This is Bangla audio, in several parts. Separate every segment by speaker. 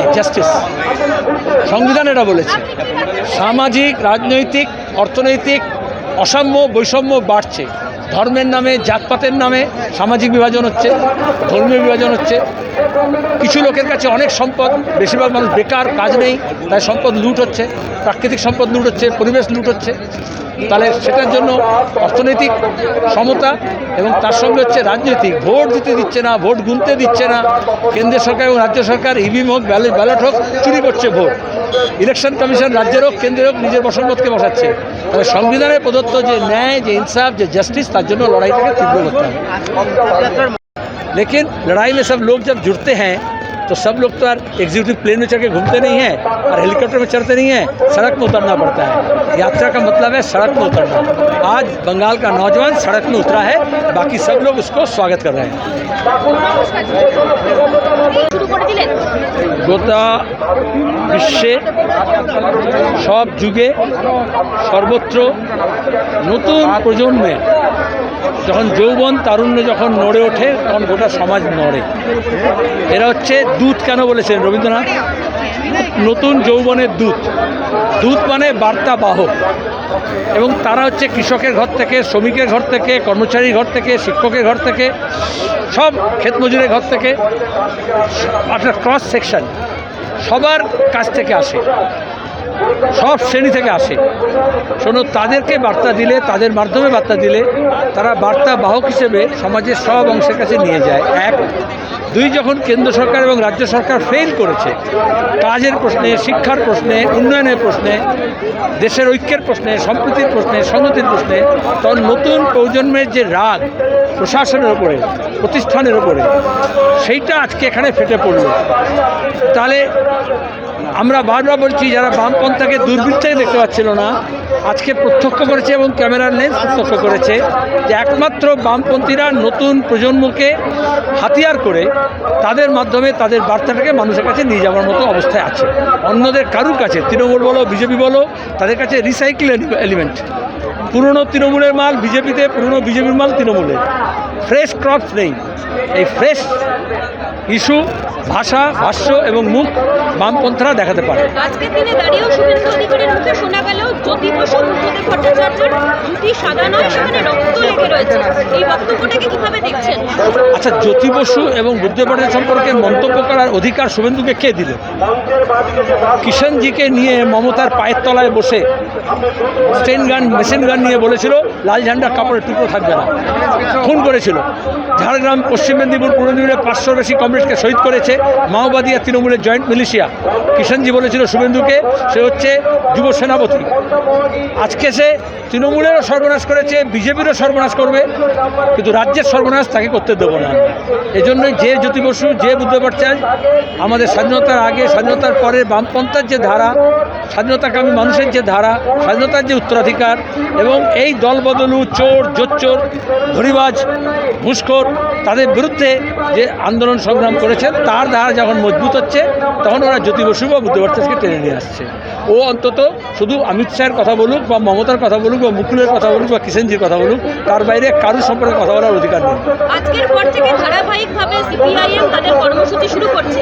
Speaker 1: ন্যায় জাস্টিস সংবিধান এটা বলেছে। সামাজিক রাজনৈতিক অর্থনৈতিক অসাম্য বৈষম্য বাড়ছে। ধর্মের নামে, জাতপাতের নামে সামাজিক বিভাজন হচ্ছে, ধর্মীয় বিভাজন হচ্ছে। কিছু লোকের কাছে অনেক সম্পদ, বেশিরভাগ মানুষ বেকার, কাজ নেই, তাই সম্পদ লুট হচ্ছে, প্রাকৃতিক সম্পদ লুট হচ্ছে, পরিবেশ লুট হচ্ছে। তাহলে সেটার জন্য অর্থনৈতিক সমতা এবং তার সঙ্গে হচ্ছে রাজনৈতিক। ভোট দিতে দিচ্ছে না, ভোট গুনতে দিচ্ছে না। কেন্দ্রীয় সরকার এবং রাজ্য সরকার ইভিএম হোক ব্যালট ব্যালট হোক, চুরি করছে ভোট। ইলেকশন কমিশন রাজ্যের হোক, কেন্দ্রের হোক, নিজের বসম্মতকে বসাচ্ছে। তবে সংবিধানে প্রদত্ত যে ন্যায় যে ইনসাফ যে জাস্টিস তার জন্য লড়াইটাকে তীব্র করতে হবে लेकिन लड़ाई में सब लोग जब जुड़ते हैं तो सब लोग तो यार एग्जीक्यूटिव प्लेन में चढ़ के घूमते नहीं हैं और हेलीकॉप्टर में चढ़ते नहीं हैं सड़क में उतरना पड़ता है यात्रा का मतलब है सड़क में उतरना आज बंगाल का नौजवान सड़क में उतरा है बाकी सब लोग उसको स्वागत कर रहे हैं
Speaker 2: শুরু করে দিলেন
Speaker 1: গোটা বিশ্বে সব যুগে সর্বত্র নতুন প্রজন্মের যখন যৌবন তারুণ্য যখন নড়ে ওঠে, তখন গোটা সমাজ নড়ে। এরা হচ্ছে দূত কেন বলেছেন রবীন্দ্রনাথ? নতুন যৌবনের দূত। দূত মানে বার্তা বাহক এবং তারা হচ্ছে কৃষকের ঘর থেকে, শ্রমিকের ঘর থেকে, কর্মচারীর ঘর থেকে, শিক্ষকের ঘর থেকে, সব ক্ষেত মজুরের ঘর থেকে, একটা ক্রস সেকশন সবার কাছ থেকে আসে। সব শ্রেণি থেকে আসে। শোনো, তাদেরকে বার্তা দিলে, তাদের মাধ্যমে বার্তা দিলে তারা বার্তা বাহক হিসেবে সমাজের সব অংশের কাছে নিয়ে যায়। এক, দুই, যখন কেন্দ্র সরকার এবং রাজ্য সরকার ফেল করেছে, কাজের প্রশ্নে, শিক্ষার প্রশ্নে, উন্নয়নের প্রশ্নে, দেশের ঐক্যের প্রশ্নে, সম্প্রীতির প্রশ্নে সংহতির প্রশ্নে, তখন নতুন প্রজন্মের যে রাগ প্রশাসনের ওপরে প্রতিষ্ঠানের ওপরে সেইটা আজকে এখানে ফেটে পড়ল। তাহলে আমরা বারবার বলছি, যারা বামপন্থাকে দুর্বৃত্তায় দেখতে পাচ্ছিল না, আজকে প্রত্যক্ষ করেছে এবং ক্যামেরার লেন্স প্রত্যক্ষ করেছে যে একমাত্র বামপন্থীরা নতুন প্রজন্মকে হাতিয়ার করে তাদের মাধ্যমে তাদের বার্তাটাকে মানুষের কাছে নিয়ে যাওয়ার মতো অবস্থায় আছে। অন্যদের কারুর কাছে? তৃণমূল বলো, বিজেপি বলো, তাদের কাছে রিসাইকেল এলিমেন্ট পুরনো তৃণমূলের মাল বিজেপিতে, পুরনো বিজেপির মাল তৃণমূলের। ফ্রেশ ক্রপস নেই। এই ফ্রেশ ইস্যু ভাষা ভাষ্য এবং মুখ বামপন্থীরা দেখাতে পারে।
Speaker 2: আজকের দিনে দাঁড়িয়েও শুভেন্দু অধিকারীর মুখে শোনা গেল জ্যোতি বসু বুদ্ধদেব ভট্টাচার্যের দুটি সাদা নয় সেখানে রক্ত লেগে রয়েছে। এই বক্তব্যটাকে কীভাবে দেখছেন?
Speaker 1: আচ্ছা জ্যোতি বসু এবং বুদ্ধপাঠের সম্পর্কে মন্তব্য করার অধিকার শুভেন্দুকে কে দিল কিষণজিকে নিয়ে মমতার পায়ের তলায় বসে স্টেন গান মেশিন গান নিয়ে বলেছিল লাল ঝান্ডা কাপড়ের টুকরো থাকবে না। খুন করেছিল। ঝাড়গ্রাম পশ্চিম মেদিনীপুর পূর্ব মেদিনীপুরে পাঁচশোর বেশি কমরেডকে শহীদ করেছে। মাওবাদী আর তৃণমূলের জয়েন্ট মিলিশিয়া কিষণজি বলেছিল শুভেন্দুকে, সে হচ্ছে যুব সেনাপতি। আজকে সে তৃণমূলেরও সর্বনাশ করেছে, বিজেপিরও সর্বনাশ করবে, কিন্তু রাজ্যের সর্বনাশ তাকে করতে দেবো না। এই জন্যই যে জ্যোতি বসু, যে বুদ্ধ ভট্টাচার্য আমাদের স্বাধীনতার আগে, স্বাধীনতার পরে বামপন্থার যে ধারা, স্বাধীনতাকামী মানুষের যে ধারা, স্বাধীনতার যে উত্তরাধিকার, এবং এই দলবদলু চোর, জোচ্চোর, ধরিবাজ, ঘুষখোর, তাদের বিরুদ্ধে যে আন্দোলন সংগ্রাম করেছেন তার ধারা যখন মজবুত হচ্ছে, তখন ওরা জ্যোতি বসু বা বুদ্ধ ভট্টাচার্যকে টেনে নিয়ে আসছে। ও অন্তত শুধু অমিত শাহের কথা বলুক বা মমতার কথা বলুক বা মুকুলের কথা বলুক বা কিষেনজির কথা বলুক, তার বাইরে কারোর সম্পর্কে কথা বলার অধিকার নেই।
Speaker 2: আজকের পর থেকে ধারাবাহিকভাবে সিপিআইএম তাদের কর্মসূচি শুরু করছে।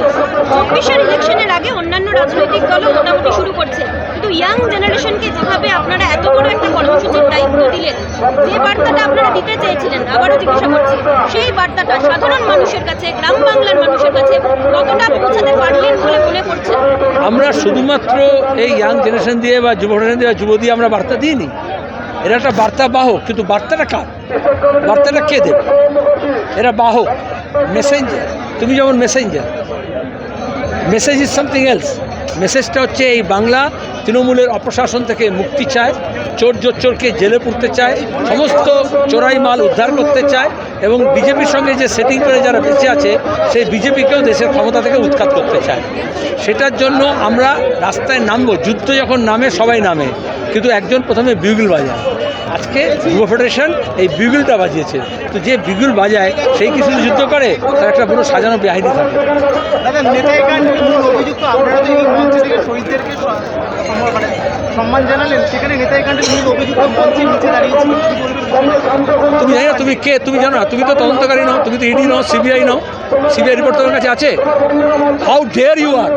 Speaker 2: চব্বিশের ইলেকশনের আগে অন্যান্য রাজনৈতিক দলও মোটামুটি শুরু করছে। কিন্তু ইয়াং জেনারেশনকে যেভাবে আপনারা এত বড় একটা কর্মসূচির দায়িত্ব দিলেন, যে বার্তাটা আপনারা দিতে চেয়েছিলেন, আবারও জিজ্ঞাসা করছি, সেই বার্তাটা সাধারণ মানুষের কাছে, গ্রাম বাংলার মানুষের কাছে কতটা পৌঁছাতে পারলেন বলে মনে করছেন
Speaker 1: আমরা শুধুমাত্র এই ইয়াং জেনারেশন দিয়ে বা যুব জেনারেশন দিয়ে বা যুব দিয়ে আমরা বার্তা দিইনি। এরা একটা বার্তা বাহক, কিন্তু বার্তাটা কার? বার্তাটা কে দেবে? এরা বাহক মেসেঞ্জার তুমি যেমন messenger message is something else মেসেজটা হচ্ছে এই বাংলা তৃণমূলের অপ্রশাসন থেকে মুক্তি চায়, চোর জোচ্চোরকে জেলে পুড়তে চায়, সমস্ত চোরাই মাল উদ্ধার করতে চায় এবং বিজেপির সঙ্গে যে সেটিং করে যারা বেঁচে আছে, সেই বিজেপিকেও দেশের ক্ষমতা থেকে উৎখাত করতে চায়। সেটার জন্য আমরা রাস্তায় নামব, যুদ্ধ যখন নামে, সবাই নামে। কিন্তু একজন প্রথমে বিউগল বাজায়। আজকে যুব ফেডারেশন এই বিগুলটা বাজিয়েছে। তো যে বিগুল বাজায় সেই কি শুধু যুদ্ধ করে? তার একটা পুরো সাজানো বাহিনী থাকে।
Speaker 3: সম্মান- মানে জানালেন। সেখানে নেতাই কাণ্ডের অভিযুক্ত মঞ্চে নিচে দাঁড়িয়েছিল
Speaker 1: তুমি জানো না তুমি কে? তুমি জানো না? তুমি তো তদন্তকারী নও তুমি তো ইডি নও সিবিআই নও। সিবিআই রিপোর্ট তোমার কাছে আছে। How dare you R